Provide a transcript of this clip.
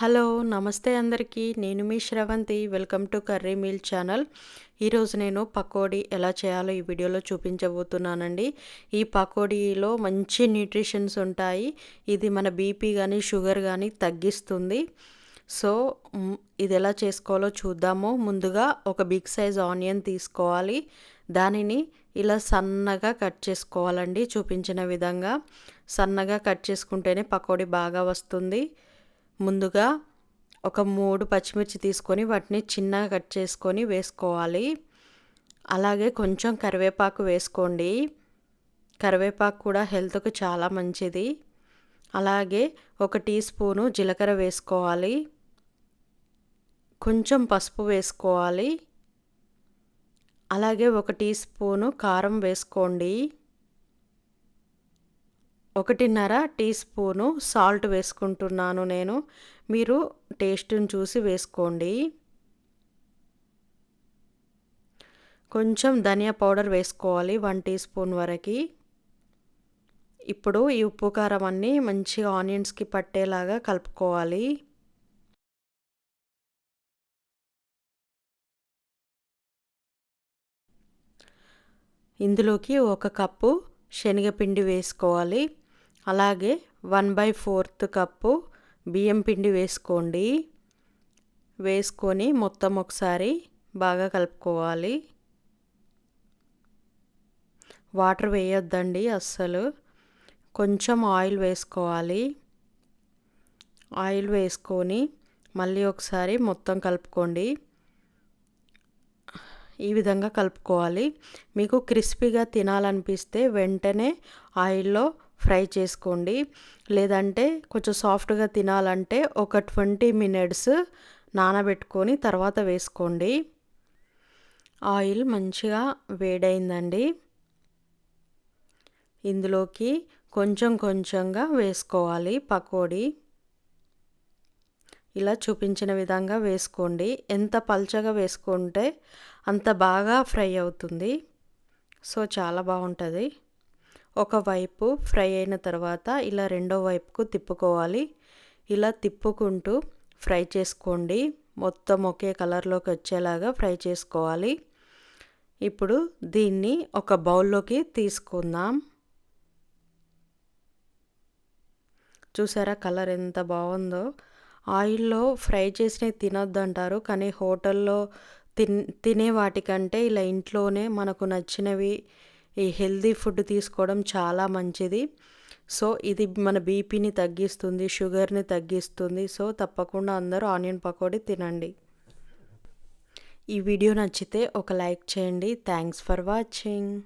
Hello నమస్తే అందరికీ. నేను మీ Sravanthi. Welcome to curry meal channel. ఈరోజు నేను పకోడీ ఎలా చేయాలో ఈ వీడియోలో చూపించబోతున్నానండి. ఈ పకోడీలో మంచి న్యూట్రిషన్స్ ఉంటాయి. ఇది మన బీపీ కానీ షుగర్ కానీ తగ్గిస్తుంది. సో ఇది ఎలా చేసుకోవాలో చూద్దాము. ముందుగా ఒక బిగ్ సైజ్ ఆనియన్ తీసుకోవాలి. దానిని ఇలా సన్నగా కట్ చేసుకోవాలండి చూపించిన విధంగా. సన్నగా కట్ చేసుకుంటేనే పకోడీ బాగా వస్తుంది. ముందుగా ఒక మూడు పచ్చిమిర్చి తీసుకొని వాటిని చిన్నగా కట్ చేసుకొని వేసుకోవాలి. అలాగే కొంచెం కరివేపాకు వేసుకోండి. కరివేపాకు కూడా హెల్త్కు చాలా మంచిది. అలాగే ఒక టీ స్పూను జీలకర్ర వేసుకోవాలి. కొంచెం పసుపు వేసుకోవాలి. అలాగే ఒక టీ స్పూను కారం వేసుకోండి. ఒకటిన్నర టీ స్పూను సాల్ట్ వేసుకుంటున్నాను నేను. మీరు టేస్ట్ని చూసి వేసుకోండి. కొంచెం ధనియా పౌడర్ వేసుకోవాలి వన్ టీ స్పూన్ వరకు. ఇప్పుడు ఈ ఉప్పు కారం అన్నీ మంచిగా ఆనియన్స్కి పట్టేలాగా కలుపుకోవాలి. ఇందులోకి ఒక కప్పు శనగపిండి వేసుకోవాలి. అలాగే వన్ బై ఫోర్త్ కప్పు బియ్యం పిండి వేసుకోండి. వేసుకొని మొత్తం ఒకసారి బాగా కలుపుకోవాలి. వాటర్ వేయొద్దండి అస్సలు. కొంచెం ఆయిల్ వేసుకోవాలి. ఆయిల్ వేసుకొని మళ్ళీ ఒకసారి మొత్తం కలుపుకోండి. ఈ విధంగా కలుపుకోవాలి. మీకు క్రిస్పీగా తినాలనిపిస్తే వెంటనే ఆయిల్లో ఫ్రై చేసుకోండి. లేదంటే కొంచెం సాఫ్ట్గా తినాలంటే ఒక ట్వంటీ మినిట్స్ నానబెట్టుకొని తర్వాత వేసుకోండి. ఆయిల్ మంచిగా వేడైందండి. ఇందులోకి కొంచెం కొంచెంగా వేసుకోవాలి పకోడీ. ఇలా చూపించిన విధంగా వేసుకోండి. ఎంత పల్చగా వేసుకుంటే అంత బాగా ఫ్రై అవుతుంది. సో చాలా బాగుంటుంది. ఒకవైపు ఫ్రై అయిన తర్వాత ఇలా రెండో వైపుకు తిప్పుకోవాలి. ఇలా తిప్పుకుంటూ ఫ్రై చేసుకోండి. మొత్తం ఒకే కలర్లోకి వచ్చేలాగా ఫ్రై చేసుకోవాలి. ఇప్పుడు దీన్ని ఒక బౌల్లోకి తీసుకుందాం. చూసారా కలర్ ఎంత బాగుందో? ఆయిల్లో ఫ్రై చేసినవి తినొద్దు అంటారు కానీ హోటల్లో తిన్ తినే వాటికంటే ఇలా ఇంట్లోనే మనకు నచ్చినవి ఈ హెల్దీ ఫుడ్ తీసుకోవడం చాలా మంచిది. సో ఇది మన బీపీని తగ్గిస్తుంది షుగర్ని తగ్గిస్తుంది. సో తప్పకుండా అందరూ ఆనియన్ పకోడీ తినండి. ఈ వీడియో నచ్చితే ఒక లైక్ చేయండి. Thanks for watching.